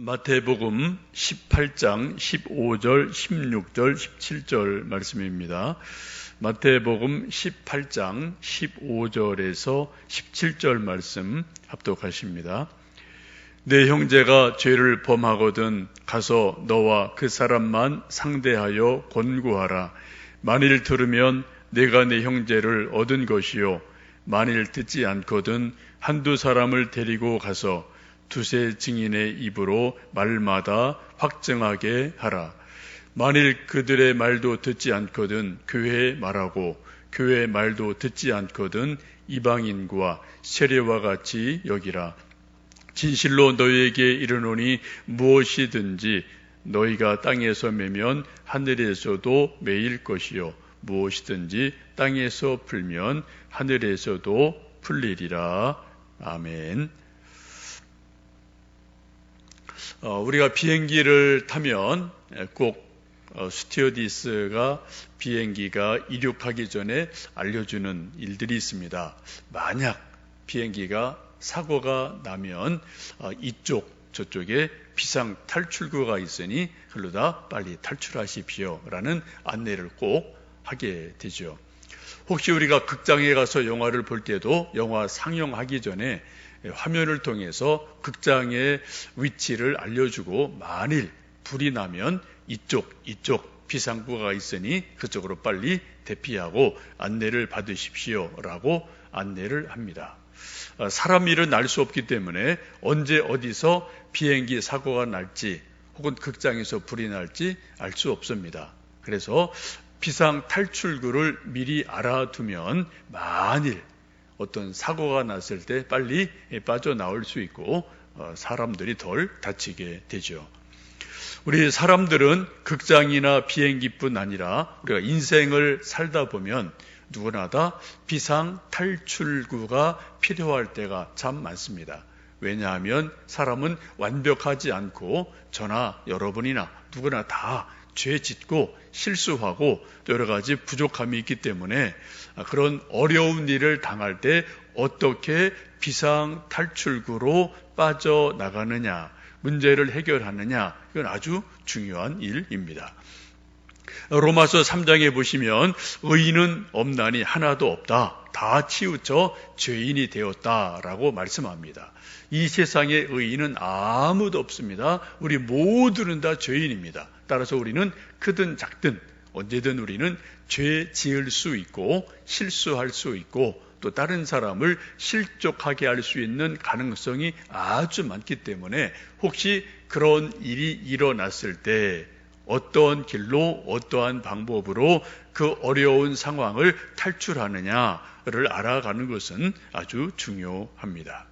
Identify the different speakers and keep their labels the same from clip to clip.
Speaker 1: 마태복음 18장 15절, 16절, 17절 말씀입니다. 마태복음 18장 15절에서 17절 말씀 합독하십니다. 내 형제가 죄를 범하거든 가서 너와 그 사람만 상대하여 권고하라. 만일 들으면 내가 내 형제를 얻은 것이요. 만일 듣지 않거든 한두 사람을 데리고 가서 두세 증인의 입으로 말마다 확정하게 하라. 만일 그들의 말도 듣지 않거든 교회에 말하고 교회의 말도 듣지 않거든 이방인과 세례와 같이 여기라. 진실로 너희에게 이르노니 무엇이든지 너희가 땅에서 매면 하늘에서도 매일 것이요 무엇이든지 땅에서 풀면 하늘에서도 풀리리라. 아멘. 어, 우리가 비행기를 타면 꼭 어, 스튜어디스가 비행기가 이륙하기 전에 알려주는 일들이 있습니다. 만약 비행기가 사고가 나면 어, 이쪽 저쪽에 비상 탈출구가 있으니 흘러다 빨리 탈출하십시오라는 안내를 꼭 하게 되죠. 혹시 우리가 극장에 가서 영화를 볼 때도 영화 상영하기 전에 화면을 통해서 극장의 위치를 알려주고 만일 불이 나면 이쪽, 이쪽 비상구가 있으니 그쪽으로 빨리 대피하고 안내를 받으십시오. 라고 안내를 합니다. 어, 사람 일은 알 수 없기 때문에 언제 어디서 비행기 사고가 날지 혹은 극장에서 불이 날지 알 수 없습니다. 그래서 비상 탈출구를 미리 알아두면 만일 어떤 사고가 났을 때 빨리 빠져나올 수 있고 어, 사람들이 덜 다치게 되죠. 우리 사람들은 극장이나 비행기뿐 아니라 우리가 인생을 살다 보면 누구나 다 비상 탈출구가 필요할 때가 참 많습니다. 왜냐하면 사람은 완벽하지 않고 저나 여러분이나 누구나 다 죄 짓고 실수하고 또 여러 가지 부족함이 있기 때문에 그런 어려운 일을 당할 때 어떻게 비상 탈출구로 빠져나가느냐, 문제를 해결하느냐, 이건 아주 중요한 일입니다. 로마서 3장에 보시면 의인은 없나니 하나도 없다. 다 치우쳐 죄인이 되었다라고 말씀합니다. 이 세상에 의인은 아무도 없습니다. 우리 모두는 다 죄인입니다. 따라서 우리는 크든 작든 언제든 우리는 죄 지을 수 있고 실수할 수 있고 또 다른 사람을 실족하게 할 수 있는 가능성이 아주 많기 때문에 혹시 그런 일이 일어났을 때 어떠한 길로 어떠한 방법으로 그 어려운 상황을 탈출하느냐를 알아가는 것은 아주 중요합니다.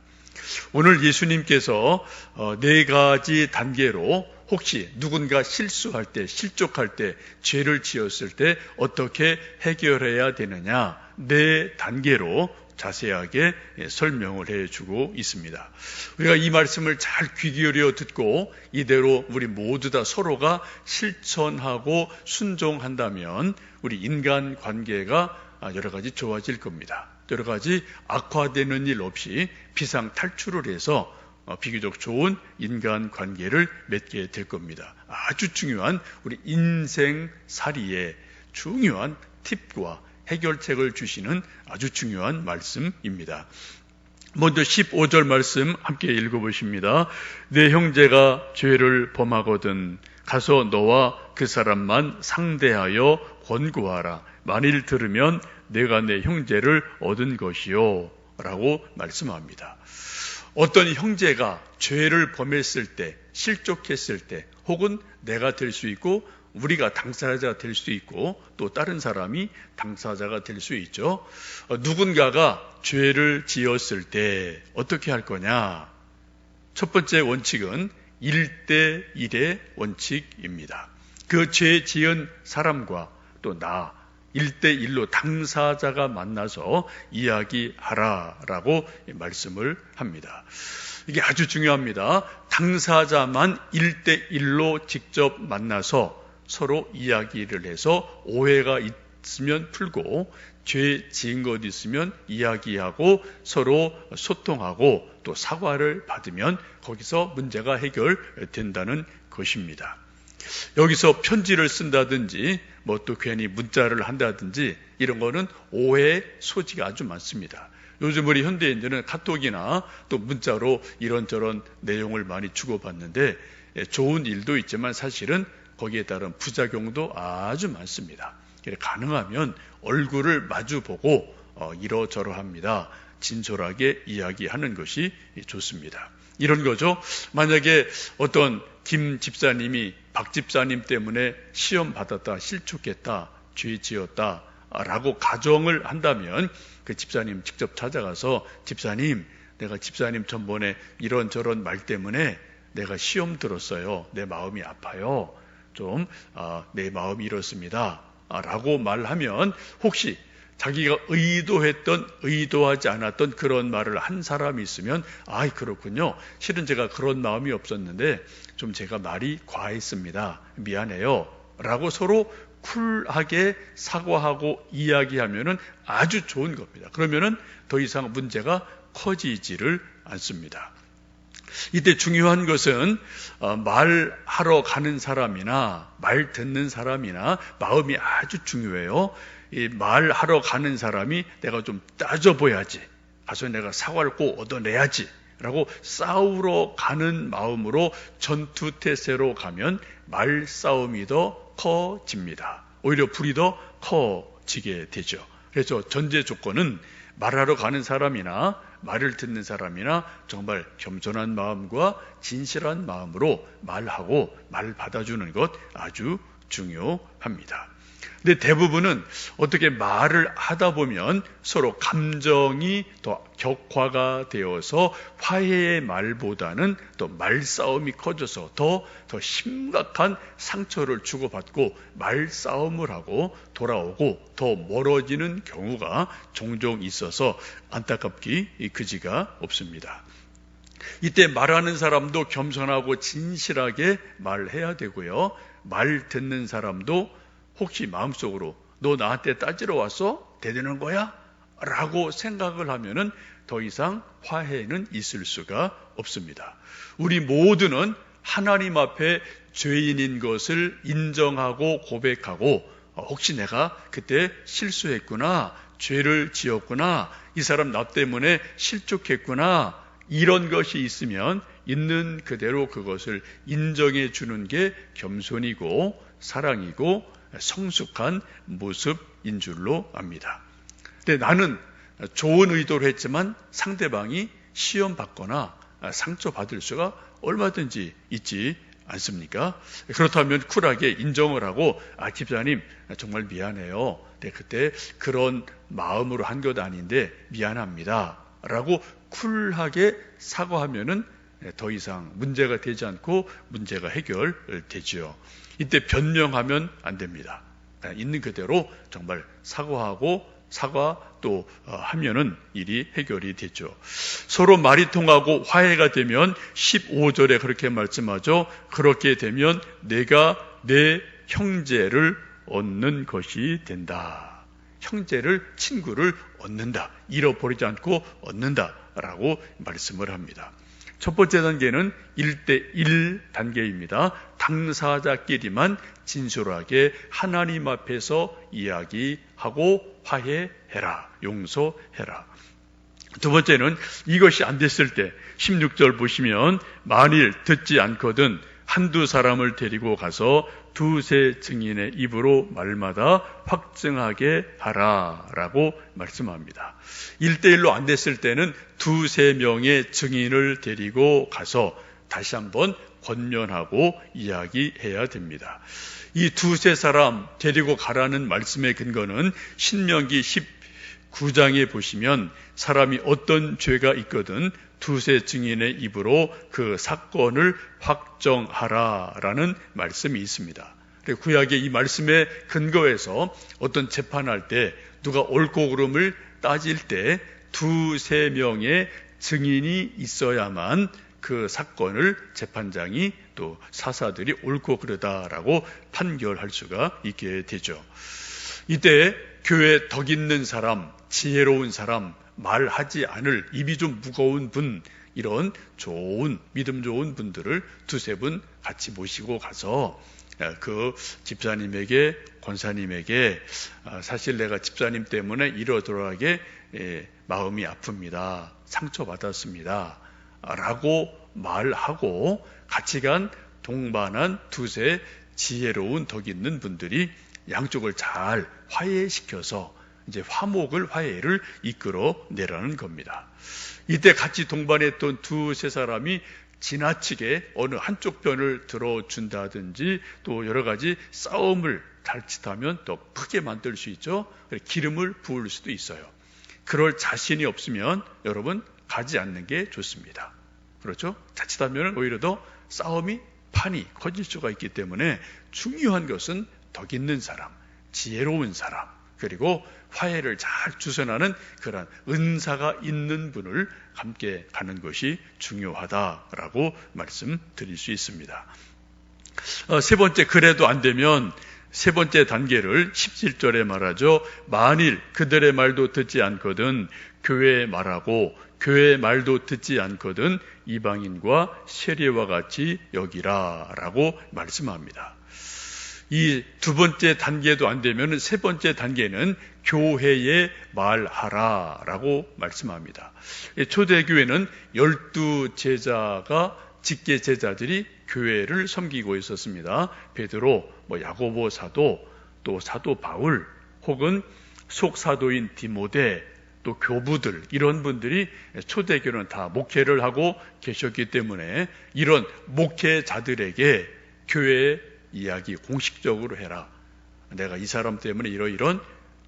Speaker 1: 오늘 예수님께서 어, 네 가지 단계로 혹시 누군가 실수할 때, 실족할 때, 죄를 지었을 때 어떻게 해결해야 되느냐, 네 단계로 자세하게 설명을 해주고 있습니다. 우리가 이 말씀을 잘 귀 기울여 듣고 이대로 우리 모두 다 서로가 실천하고 순종한다면 우리 인간 관계가 여러 가지 좋아질 겁니다. 여러 가지 악화되는 일 없이 비상 탈출을 해서 어, 비교적 좋은 인간 관계를 맺게 될 겁니다. 아주 중요한 우리 인생 살이의 중요한 팁과 해결책을 주시는 아주 중요한 말씀입니다. 먼저 15절 말씀 함께 읽어보십니다. 내 형제가 죄를 범하거든 가서 너와 그 사람만 상대하여 권고하라. 만일 들으면 내가 내 형제를 얻은 것이요. 라고 말씀합니다. 어떤 형제가 죄를 범했을 때, 실족했을 때, 혹은 내가 될 수 있고, 우리가 당사자가 될 수 있고, 또 다른 사람이 당사자가 될 수 있죠. 어, 누군가가 죄를 지었을 때 어떻게 할 거냐? 첫 번째 원칙은 1대1의 원칙입니다. 그 죄 지은 사람과 또 나, 1대1로 당사자가 만나서 이야기하라라고 말씀을 합니다. 이게 아주 중요합니다. 당사자만 1대1로 직접 만나서 서로 이야기를 해서 오해가 있으면 풀고 죄 지은 것 있으면 이야기하고 서로 소통하고 또 사과를 받으면 거기서 문제가 해결된다는 것입니다. 여기서 편지를 쓴다든지 뭐 또 괜히 문자를 한다든지 이런 거는 오해의 소지가 아주 많습니다. 요즘 우리 현대인들은 카톡이나 또 문자로 이런저런 내용을 많이 주고받는데 예, 좋은 일도 있지만 사실은 거기에 따른 부작용도 아주 많습니다. 가능하면 얼굴을 마주 보고 어, 이러저러합니다. 진솔하게 이야기하는 것이 좋습니다. 이런 거죠. 만약에 어떤 김 집사님이 박 집사님 때문에 시험 받았다, 실축했다, 죄 지었다, 라고 가정을 한다면 그 집사님 직접 찾아가서 집사님, 내가 집사님 전번에 이런저런 말 때문에 내가 시험 들었어요. 내 마음이 아파요. 좀, 아, 내 마음이 이렇습니다. 아, 라고 말하면 혹시 자기가 의도했던 의도하지 않았던 그런 말을 한 사람이 있으면 아 그렇군요. 실은 제가 그런 마음이 없었는데 좀 제가 말이 과했습니다. 미안해요. 라고 서로 쿨하게 사과하고 이야기하면은 아주 좋은 겁니다. 그러면은 더 이상 문제가 커지지를 않습니다. 이때 중요한 것은 어, 말하러 가는 사람이나 말 듣는 사람이나 마음이 아주 중요해요. 이 말하러 가는 사람이 내가 좀 따져봐야지. 가서 내가 사과를 꼭 얻어내야지. 라고 싸우러 가는 마음으로 전투태세로 가면 말싸움이 더 커집니다. 오히려 불이 더 커지게 되죠. 그래서 전제 조건은 말하러 가는 사람이나 말을 듣는 사람이나 정말 겸손한 마음과 진실한 마음으로 말하고 말 받아주는 것 아주 중요합니다. 근데 대부분은 어떻게 말을 하다 보면 서로 감정이 더 격화가 되어서 화해의 말보다는 또 말싸움이 커져서 더, 더 심각한 상처를 주고받고 말싸움을 하고 돌아오고 더 멀어지는 경우가 종종 있어서 안타깝기 그지가 없습니다. 이때 말하는 사람도 겸손하고 진실하게 말해야 되고요. 말 듣는 사람도 혹시 마음속으로 너 나한테 따지러 왔어? 대드는 거야? 라고 생각을 하면은 더 이상 화해는 있을 수가 없습니다. 우리 모두는 하나님 앞에 죄인인 것을 인정하고 고백하고 어, 혹시 내가 그때 실수했구나, 죄를 지었구나, 이 사람 나 때문에 실족했구나, 이런 것이 있으면 있는 그대로 그것을 인정해 주는 게 겸손이고 사랑이고 성숙한 모습인 줄로 압니다. 근데 나는 좋은 의도를 했지만 상대방이 시험 받거나 상처 받을 수가 얼마든지 있지 않습니까? 그렇다면 쿨하게 인정을 하고 아 집사님 정말 미안해요. 네, 그때 그런 마음으로 한 것 아닌데 미안합니다. 라고 쿨하게 사과하면은 더 이상 문제가 되지 않고 문제가 해결되지요. 이때 변명하면 안 됩니다. 있는 그대로 정말 사과하고 사과 또 어, 하면은 일이 해결이 되죠. 서로 말이 통하고 화해가 되면 15절에 그렇게 말씀하죠. 그렇게 되면 내가 내 형제를 얻는 것이 된다. 형제를 친구를 얻는다. 잃어버리지 않고 얻는다라고 말씀을 합니다. 첫 번째 단계는 1대1 단계입니다. 당사자끼리만 진솔하게 하나님 앞에서 이야기하고 화해해라. 용서해라. 두 번째는 이것이 안 됐을 때 16절 보시면 만일 듣지 않거든 한두 사람을 데리고 가서 두세 증인의 입으로 말마다 확증하게 하라라고 말씀합니다. 1대1로 안 됐을 때는 두세 명의 증인을 데리고 가서 다시 한번 권면하고 이야기해야 됩니다. 이 두세 사람 데리고 가라는 말씀의 근거는 신명기 19장에 보시면 사람이 어떤 죄가 있거든 두세 증인의 입으로 그 사건을 확정하라라는 말씀이 있습니다. 구약의 이 말씀의 근거에서 어떤 재판할 때 누가 옳고 그름을 따질 때 두세 명의 증인이 있어야만 그 사건을 재판장이 또 사사들이 옳고 그르다라고 판결할 수가 있게 되죠. 이때 교회 덕 있는 사람, 지혜로운 사람, 말하지 않을 입이 좀 무거운 분, 이런 좋은, 믿음 좋은 분들을 두세 분 같이 모시고 가서 그 집사님에게, 권사님에게 아, 사실 내가 집사님 때문에 이러저러하게 예, 마음이 아픕니다. 상처받았습니다. 라고 말하고 같이 간 동반한 두세 지혜로운 덕 있는 분들이 양쪽을 잘 화해시켜서 이제 화목을 화해를 이끌어 내라는 겁니다. 이때 같이 동반했던 두 세 사람이 지나치게 어느 한쪽 편을 들어준다든지 또 여러 가지 싸움을 자칫하면 더 크게 만들 수 있죠. 기름을 부을 수도 있어요. 그럴 자신이 없으면 여러분 가지 않는 게 좋습니다. 그렇죠? 자칫하면 오히려 더 싸움이 판이 커질 수가 있기 때문에 중요한 것은 덕 있는 사람, 지혜로운 사람, 그리고 화해를 잘 주선하는 그런 은사가 있는 분을 함께 가는 것이 중요하다라고 말씀드릴 수 있습니다. 어, 세 번째, 그래도 안 되면 세 번째 단계를 17절에 말하죠. 만일 그들의 말도 듣지 않거든 교회의 말하고 교회의 말도 듣지 않거든 이방인과 세례와 같이 여기라 라고 말씀합니다. 이 두 번째 단계도 안 되면 세 번째 단계는 교회에 말하라 라고 말씀합니다. 초대교회는 열두 제자가 직계 제자들이 교회를 섬기고 있었습니다. 베드로, 뭐 야고보 사도, 또 사도 바울, 혹은 속사도인 디모데, 또 교부들 이런 분들이 초대교는 다 목회를 하고 계셨기 때문에 이런 목회자들에게 교회의 이야기 공식적으로 해라. 내가 이 사람 때문에 이러이런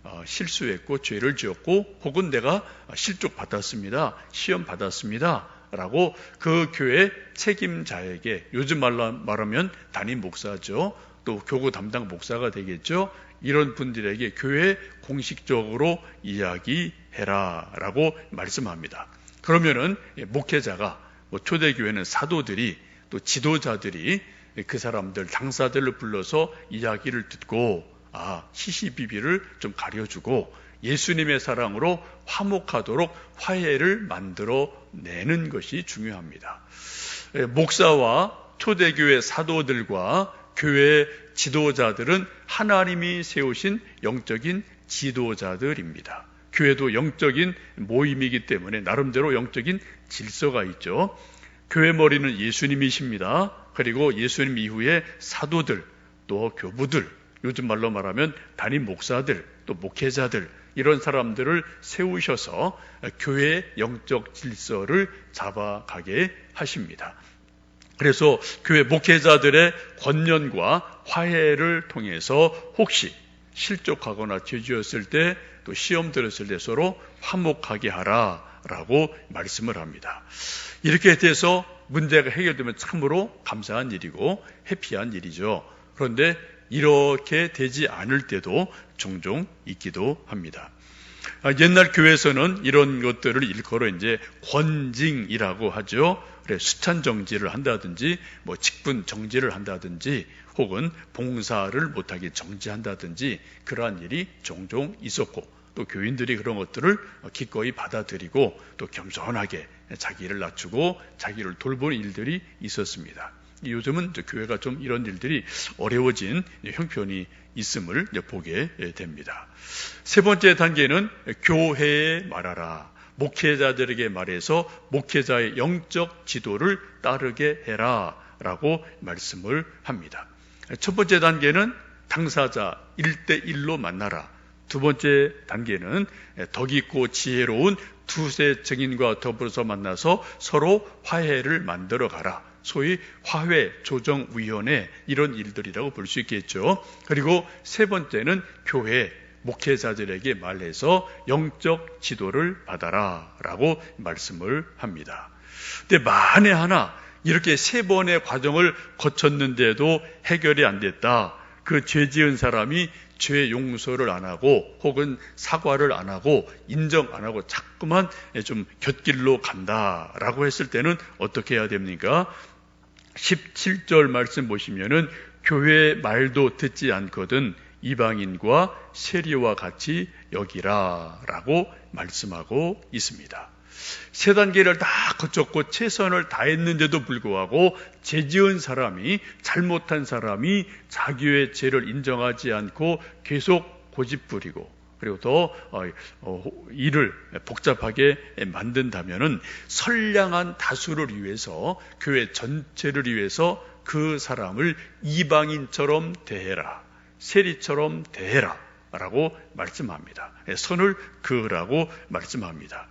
Speaker 1: 어, 실수했고 죄를 지었고 혹은 내가 실족 받았습니다. 시험 받았습니다. 라고 그 교회 책임자에게 요즘 말로 말하면 담임 목사죠. 또 교구 담당 목사가 되겠죠. 이런 분들에게 교회 공식적으로 이야기해라 라고 말씀합니다. 그러면은 목회자가 뭐 초대교회는 사도들이 또 지도자들이 그 사람들 당사들을 불러서 이야기를 듣고 아 시시비비를 좀 가려주고 예수님의 사랑으로 화목하도록 화해를 만들어 내는 것이 중요합니다. 목사와 초대교회 사도들과 교회 지도자들은 하나님이 세우신 영적인 지도자들입니다. 교회도 영적인 모임이기 때문에 나름대로 영적인 질서가 있죠. 교회 머리는 예수님이십니다. 그리고 예수님 이후에 사도들, 또 교부들, 요즘 말로 말하면 담임 목사들, 또 목회자들, 이런 사람들을 세우셔서 교회의 영적 질서를 잡아가게 하십니다. 그래서 교회 목회자들의 권면과 화해를 통해서 혹시 실족하거나 죄지었을 때 또 시험 들었을 때 서로 화목하게 하라라고 말씀을 합니다. 이렇게 돼서 문제가 해결되면 참으로 감사한 일이고 해피한 일이죠. 그런데 이렇게 되지 않을 때도 종종 있기도 합니다. 아, 옛날 교회에서는 이런 것들을 일컬어 이제 권징이라고 하죠. 그래, 수찬 정지를 한다든지, 뭐 직분 정지를 한다든지, 혹은 봉사를 못하게 정지한다든지 그러한 일이 종종 있었고, 또 교인들이 그런 것들을 기꺼이 받아들이고 또 겸손하게 자기를 낮추고 자기를 돌보는 일들이 있었습니다. 요즘은 교회가 좀 이런 일들이 어려워진 형편이 있음을 보게 됩니다. 세 번째 단계는 교회에 말하라. 목회자들에게 말해서 목회자의 영적 지도를 따르게 해라. 라고 말씀을 합니다. 첫 번째 단계는 당사자 1대1로 만나라. 두 번째 단계는 덕 있고 지혜로운 두세 증인과 더불어서 만나서 서로 화해를 만들어 가라. 소위 화해 조정 위원회 이런 일들이라고 볼 수 있겠죠. 그리고 세 번째는 교회 목회자들에게 말해서 영적 지도를 받아라 라고 말씀을 합니다. 근데 만에 하나 이렇게 세 번의 과정을 거쳤는데도 해결이 안 됐다. 그 죄 지은 사람이 죄 용서를 안 하고 혹은 사과를 안 하고 인정 안 하고 자꾸만 좀 곁길로 간다라고 했을 때는 어떻게 해야 됩니까? 17절 말씀 보시면은 교회 말도 듣지 않거든 이방인과 세리와 같이 여기라라고 말씀하고 있습니다. 세 단계를 다 거쳤고 최선을 다했는데도 불구하고 죄지은 사람이 잘못한 사람이 자기의 죄를 인정하지 않고 계속 고집부리고 그리고 더 어, 어, 일을 복잡하게 만든다면은 선량한 다수를 위해서 교회 전체를 위해서 그 사람을 이방인처럼 대해라 세리처럼 대해라 라고 말씀합니다. 선을 그으라고 말씀합니다.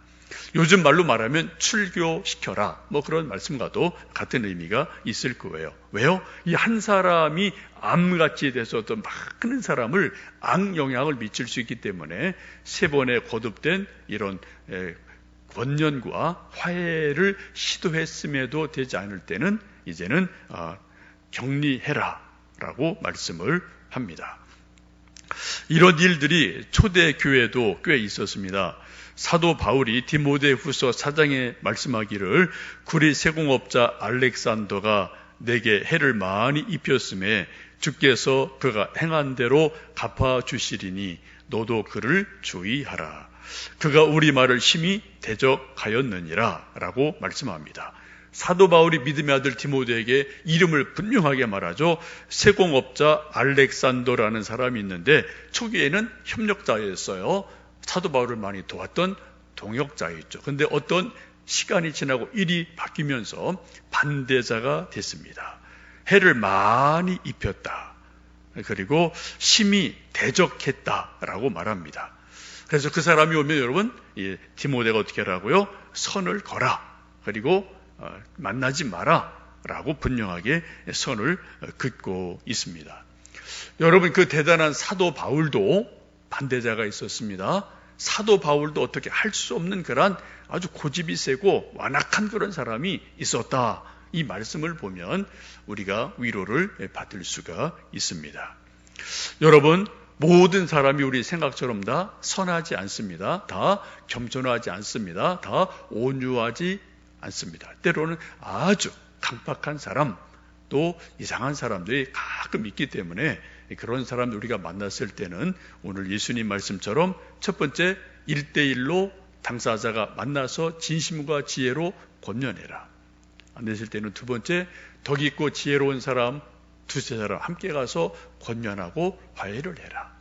Speaker 1: 요즘 말로 말하면 출교시켜라. 뭐 그런 말씀과도 같은 의미가 있을 거예요. 왜요? 이 한 사람이 암같이 돼서 어떤 많은 사람을 악영향을 미칠 수 있기 때문에 세 번에 거듭된 이런 권년과 화해를 시도했음에도 되지 않을 때는 이제는 아, 격리해라 라고 말씀을 합니다. 이런 일들이 초대 교회도 꽤 있었습니다. 사도 바울이 디모데 후서 사장에 말씀하기를 구리 세공업자 알렉산더가 내게 해를 많이 입혔음에 주께서 그가 행한 대로 갚아 주시리니 너도 그를 주의하라. 그가 우리 말을 심히 대적하였느니라 라고 말씀합니다. 사도 바울이 믿음의 아들 디모데에게 이름을 분명하게 말하죠. 세공업자 알렉산더라는 사람이 있는데 초기에는 협력자였어요. 사도 바울을 많이 도왔던 동역자였죠. 근데 어떤 시간이 지나고 일이 바뀌면서 반대자가 됐습니다. 해를 많이 입혔다. 그리고 심히 대적했다라고 말합니다. 그래서 그 사람이 오면 여러분, 디모데가 어떻게 하라고요? 선을 거라. 그리고 어, 만나지 마라. 라고 분명하게 선을 긋고 있습니다. 여러분, 그 대단한 사도 바울도 반대자가 있었습니다. 사도 바울도 어떻게 할 수 없는 그런 아주 고집이 세고 완악한 그런 사람이 있었다. 이 말씀을 보면 우리가 위로를 받을 수가 있습니다. 여러분, 모든 사람이 우리 생각처럼 다 선하지 않습니다. 다 겸손하지 않습니다. 다 온유하지 않습니다. 때로는 아주 강박한 사람, 또 이상한 사람들이 가끔 있기 때문에 그런 사람들 우리가 만났을 때는 오늘 예수님 말씀처럼 첫 번째 일대일로 당사자가 만나서 진심과 지혜로 권면해라. 안 되실 때는 두 번째 덕 있고 지혜로운 사람 두세 사람 함께 가서 권면하고 화해를 해라.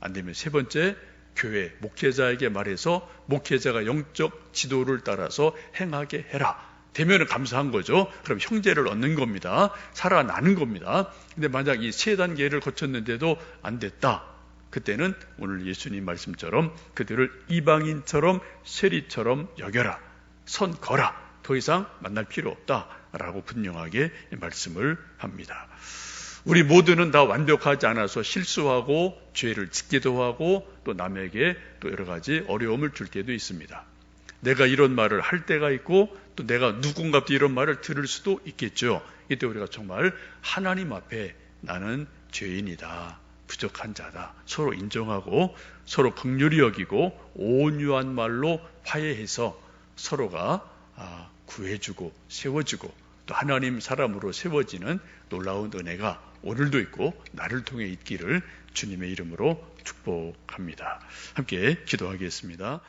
Speaker 1: 안 되면 세 번째 교회 목회자에게 말해서 목회자가 영적 지도를 따라서 행하게 해라. 되면 감사한 거죠. 그럼 형제를 얻는 겁니다. 살아나는 겁니다. 근데 만약 이 세 단계를 거쳤는데도 안 됐다. 그때는 오늘 예수님 말씀처럼 그들을 이방인처럼 세리처럼 여겨라. 선 거라. 더 이상 만날 필요 없다. 라고 분명하게 말씀을 합니다. 우리 모두는 다 완벽하지 않아서 실수하고 죄를 짓기도 하고 또 남에게 또 여러 가지 어려움을 줄 때도 있습니다. 내가 이런 말을 할 때가 있고 또 내가 누군가도 이런 말을 들을 수도 있겠죠. 이때 우리가 정말 하나님 앞에 나는 죄인이다. 부족한 자다. 서로 인정하고 서로 극률이 여기고 온유한 말로 화해해서 서로가 아, 구해주고 세워주고 또 하나님 사람으로 세워지는 놀라운 은혜가 오늘도 있고 나를 통해 있기를 주님의 이름으로 축복합니다. 함께 기도하겠습니다.